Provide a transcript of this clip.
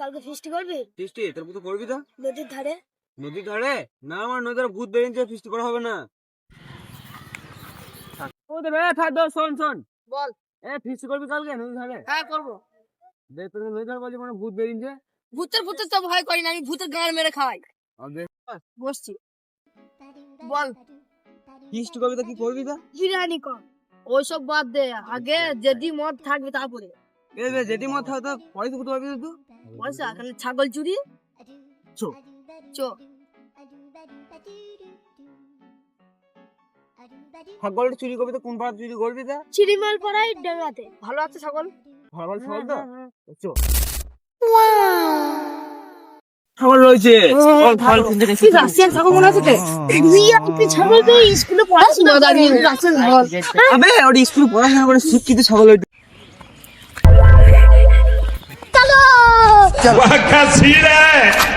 কালকে ফিস্টি করবি? ফিস্টি তোর মতো করবি তো? নদীর ধারে। নদীর ধারে? না আমার নদীর ভূত বেরিয়েছে ফিস্টি করা হবে না। থাক দোস্ত, শোন শোন। বল। এ ফিস্টি করবি কালকে নদীর ধারে? হ্যাঁ করব। দেখ তোর নদীর ধারে বলছি মানে ভূত বেরিয়েছে। ভূতের ভূতের তো ভয় করি না আমি ভূতের গান মেরে খাওয়াই। বসছি। বল। ফিস্টি করবি তো কি করবি তো? বিরিয়ানি কর। ওইসব বাদ দে আগে যদি মদ থাকবে তারপরে। যেটি মত তুই পয়সা ছাগল চুরি? চো। চো। ছাগলটা চুরি করবি তো কোন পাড়া চুরি করবি তো? চিড়িমাল পাড়াই ডেঙ্গাতে ভালো আছে ছাগল? ভালো ছাগল তো? চো। ছাগল রয়েছে। চল, ছাগল। তুই রাশিয়ান ছাগল মনে আছে ছাগল তো স্কুলে পড়াশোনা দাঁড়িয়ে ছাগল আবে ওটা স্কুলে পড়াশোনা করে শিক্ষিত ছাগল Wakasira.